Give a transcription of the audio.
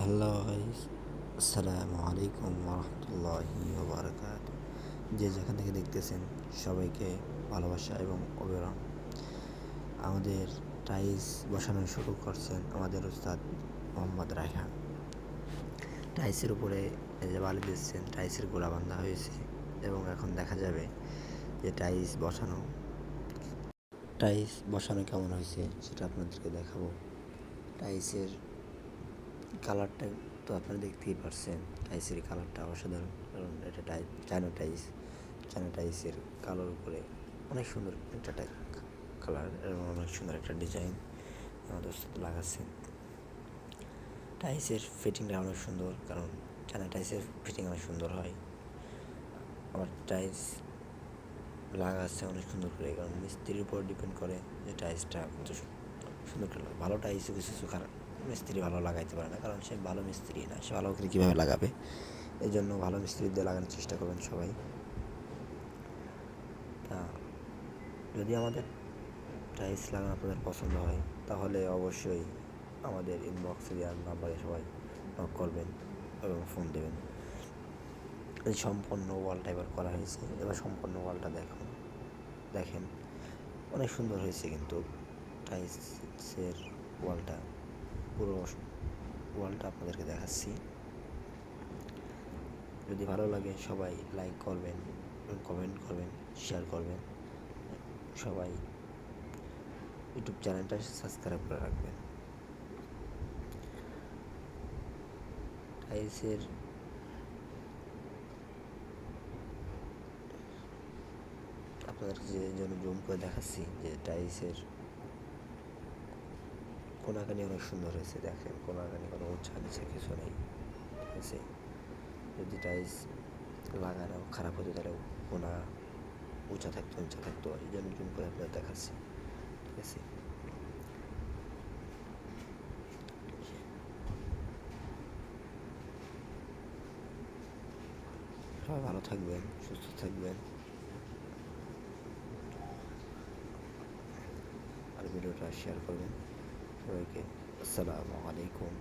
Hello আসসালামু আলাইকুম রহমতুল্লাহি বারাকাত যে যেখান থেকে দেখতেছেন সবাইকে ভালোবাসা এবং অবিরাম আমাদের টাইলস বসানো শুরু করছেন আমাদের উস্তাদ মোহাম্মদ রায়হান। টাইসের উপরে যে বালি দিচ্ছেন, টাইসের গোড়া বান্ধা হয়েছে এবং এখন দেখা যাবে যে টাইলস বসানো টাইলস বসানো কেমন হয়েছে সেটা আপনাদেরকে দেখাবো। টাইলসের কালারটা তো আপনারা দেখতেই পারছেন, টাইসের কালারটা অসাধারণ, কারণ এটা টাই চায়না টাইস চায়না টাইসের কালোর উপরে অনেক সুন্দর একটা টাই কালার এবং অনেক সুন্দর একটা ডিজাইন আমাদের সাথে লাগাচ্ছেন টাইসের ফিটিংটা অনেক সুন্দর, কারণ চায়না টাইসের ফিটিং অনেক সুন্দর হয়। আমার টাইলস লাগাচ্ছে অনেক সুন্দর করে, কারণ মিস্ত্রির উপর ডিপেন্ড করে যে টাইলসটা কত সুন্দর ভালো টাইলসও কিছু কিছু খারাপ। মিস্ত্রি ভালো লাগাইতে পারে না, কারণ সে ভালো মিস্ত্রি না, সে ভালো করে কীভাবে লাগাবে? এই জন্য ভালো মিস্ত্রি দিয়ে লাগানোর চেষ্টা করবেন সবাই। তা, যদি আমাদের টাইলস লাগানো আপনাদের পছন্দ হয়, তাহলে অবশ্যই আমাদের ইনবক্সে দেওয়ার নাম্বারে সবাই নক করবেন এবং ফোন দেবেন। এই সম্পূর্ণ ওয়ালটা এবার করা হয়েছে, এবার সম্পূর্ণ ওয়ালটা দেখুন, দেখেন। অনেক সুন্দর হয়েছে কিন্তু টাইলসের ওয়ালটা পুরো ওয়ালটা আপনাদেরকে দেখাচ্ছি। যদি ভালো লাগে, সবাই লাইক করবেন কমেন্ট করবেন শেয়ার করবেন। সবাই ইউটিউব চ্যানেলটা সাবস্ক্রাইব করে রাখবেন। টাইলসের আপনাদেরকে যে জন্য জুম করে দেখাচ্ছি, যে টাইলসের কোনাকানি অনেক সুন্দর হয়েছে, দেখেন। কোনাকানি কোনো উঁচা নিচে কিছু নেই। ঠিক আছে? যদি টাইলস লাগানো খারাপ হতো, তাহলে কোনা উঁচা থাকতো উঁচা থাকতো। এই জন্য জুম করে আপনার দেখাচ্ছি। ঠিক আছে? সবাই ভালো থাকবেন, সুস্থ থাকবেন। আর ভিডিওটা শেয়ার করবেন। সবাইকে আসসালামু আলাইকুম